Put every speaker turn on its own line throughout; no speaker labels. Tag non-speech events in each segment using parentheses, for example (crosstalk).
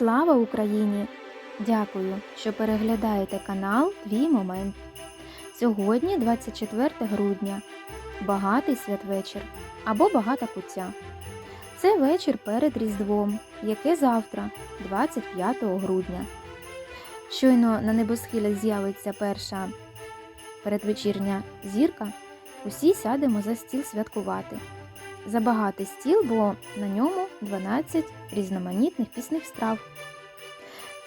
Слава Україні! Дякую, що переглядаєте канал Твій Момент. Сьогодні 24 грудня. Багатий святвечір або багата куття. Це вечір перед Різдвом, яке завтра, 25 грудня. Щойно на небосхилі з'явиться перша передвечірня зірка, усі сядемо за стіл святкувати. Забагатий стіл, бо на ньому 12 різноманітних пісних страв.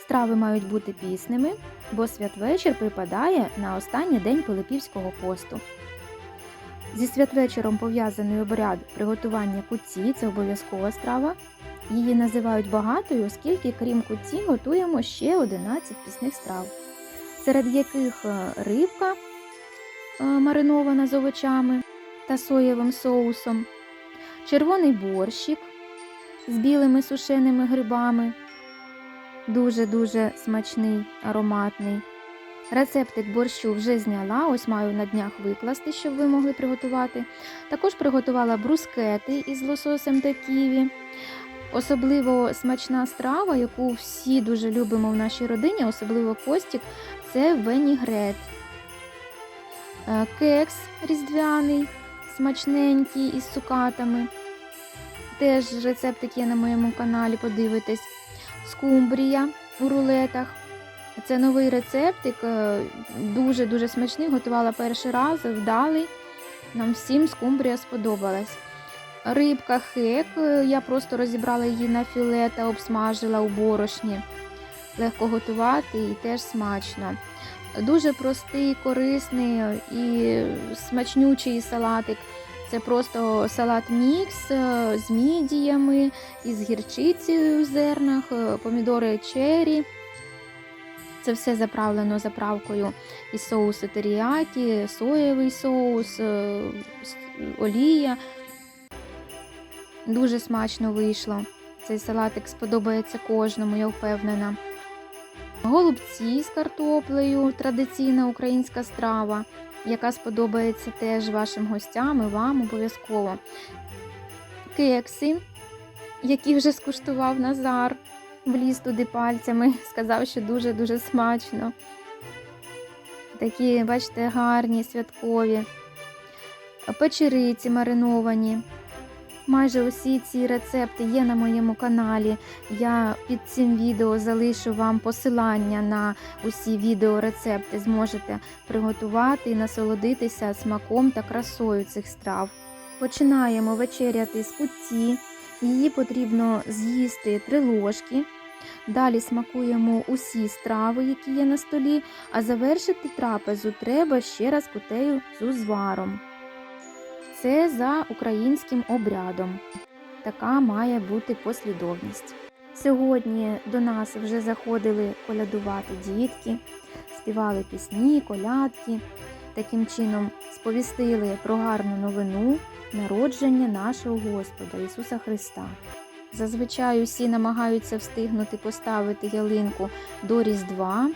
Страви мають бути пісними, бо святвечір припадає на останній день Пилипівського посту. Зі святвечором пов'язаний обряд приготування кутці це обов'язкова страва. Її називають багатою, оскільки, крім кутці, готуємо ще 11 пісних страв, серед яких е, рибка е, маринована з овочами та соєвим соусом, червоний борщик з білими сушеними грибами, дуже-дуже смачний, ароматний. Рецептик борщу вже зняла, ось маю на днях викласти, щоб ви могли приготувати. Також приготувала брускети із лососем та ківі. Особливо смачна страва, яку всі дуже любимо в нашій родині, особливо Костік, це венігрет. Е, Кекс різдвяний, смачненький із цукатами. Теж рецептик є на моєму каналі, подивитесь. Скумбрія у рулетах. Це новий рецептик, е, дуже-дуже смачний. Готувала перший раз, вдалий. Нам всім скумбрія сподобалась. Рибка хек, е, я просто розібрала її на філе та обсмажила у борошні. Легко готувати і теж смачно. Дуже простий, корисний і смачнючий салатик. Це просто салат мікс е, з мідіями, із гірчицею у зернах, е, помідори чері. Це все заправлено заправкою із соусу теріякі, соєвий соус, е, олія. Дуже смачно вийшло. Цей салатик сподобається кожному, я впевнена. Голубці з картоплею традиційна українська страва, яка сподобається теж вашим гостям і вам обов'язково. Кекси, які вже скуштував Назар, вліз туди пальцями, (laughs) сказав, що дуже-дуже смачно. Такі, бачите, гарні, святкові. Печериці мариновані. Майже усі ці рецепти є на моєму каналі. Я під цим відео залишу вам посилання на усі відеорецепти. Зможете приготувати і насолодитися смаком та красою цих страв. Починаємо вечеряти з кутці. Її потрібно з'їсти три ложки. Далі смакуємо усі страви, які є на столі, а завершити трапезу треба ще раз кутею з узваром. Це за українським обрядом. Така має бути послідовність. Сьогодні до нас вже заходили колядувати дітки, співали пісні, колядки. Таким чином сповістили про гарну новину народження нашого Господа Ісуса Христа. Зазвичай усі намагаються встигнути поставити ялинку до Різдва,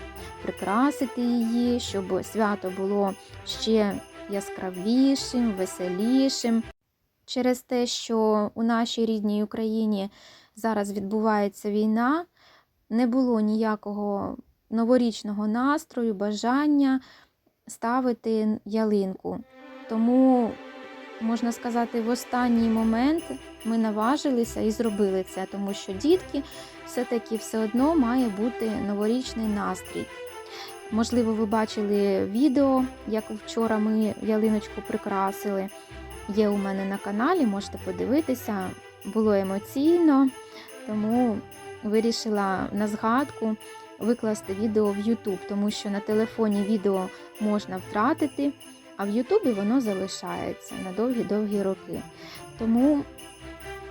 прикрасити її, щоб свято було ще яскравішим, веселішим. Через те, що у нашій рідній Україні зараз відбувається війна, не було ніякого новорічного настрою, бажання ставити ялинку. Тому, можна сказати, в останній момент ми наважилися і зробили це, тому що дітки все-таки все одно має бути новорічний настрій. Можливо, ви бачили відео, як вчора ми ялиночку прикрасили. Є у мене на каналі, можете подивитися. Було емоційно, тому вирішила на згадку викласти відео в YouTube, тому що на телефоні відео можна втратити, а в Ютубі воно залишається на довгі-довгі роки. Тому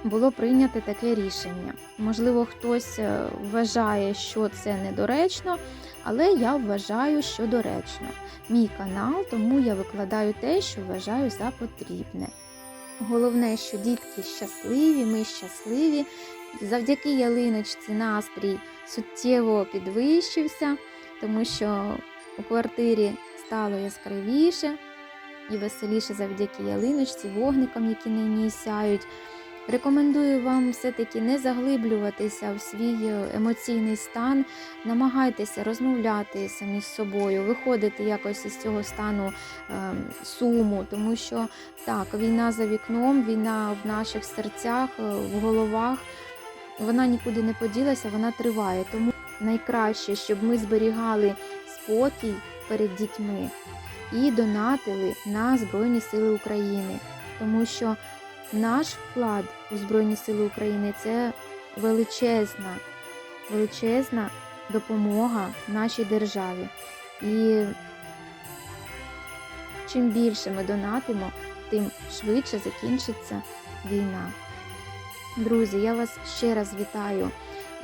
було прийнято таке рішення. Можливо, хтось е, вважає, що це недоречно, але я вважаю, що доречно. Мій канал, тому я викладаю те, що вважаю за потрібне. Головне, що дітки щасливі, ми щасливі. Завдяки ялиночці настрій суттєво підвищився, тому що у квартирі стало яскравіше і веселіше завдяки ялиночці, вогникам, які на ній сяють. Рекомендую вам все-таки не заглиблюватися в свій е, емоційний стан, намагайтеся розмовляти самі з собою, виходити якось із цього стану е, суму, тому що так, війна за вікном, війна в наших серцях, е, в головах, вона нікуди не поділася, вона триває. Тому найкраще, щоб ми зберігали спокій перед дітьми і донатили на Збройні Сили України, тому що наш вклад у Збройні Сили України це величезна, величезна допомога нашій державі. І чим більше ми донатимо, тим швидше закінчиться війна. Друзі, я вас ще раз вітаю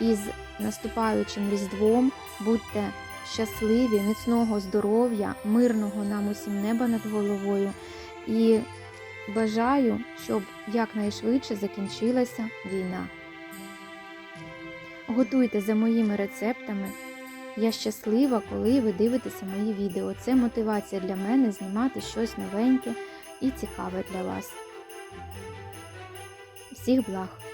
із наступаючим Різдвом. Будьте щасливі, міцного здоров'я, мирного нам усім неба над головою. І бажаю, щоб якнайшвидше закінчилася війна. Готуйте за моїми рецептами. Я щаслива, коли ви дивитеся мої відео. Це мотивація для мене знімати щось новеньке і цікаве для вас. Всіх благ!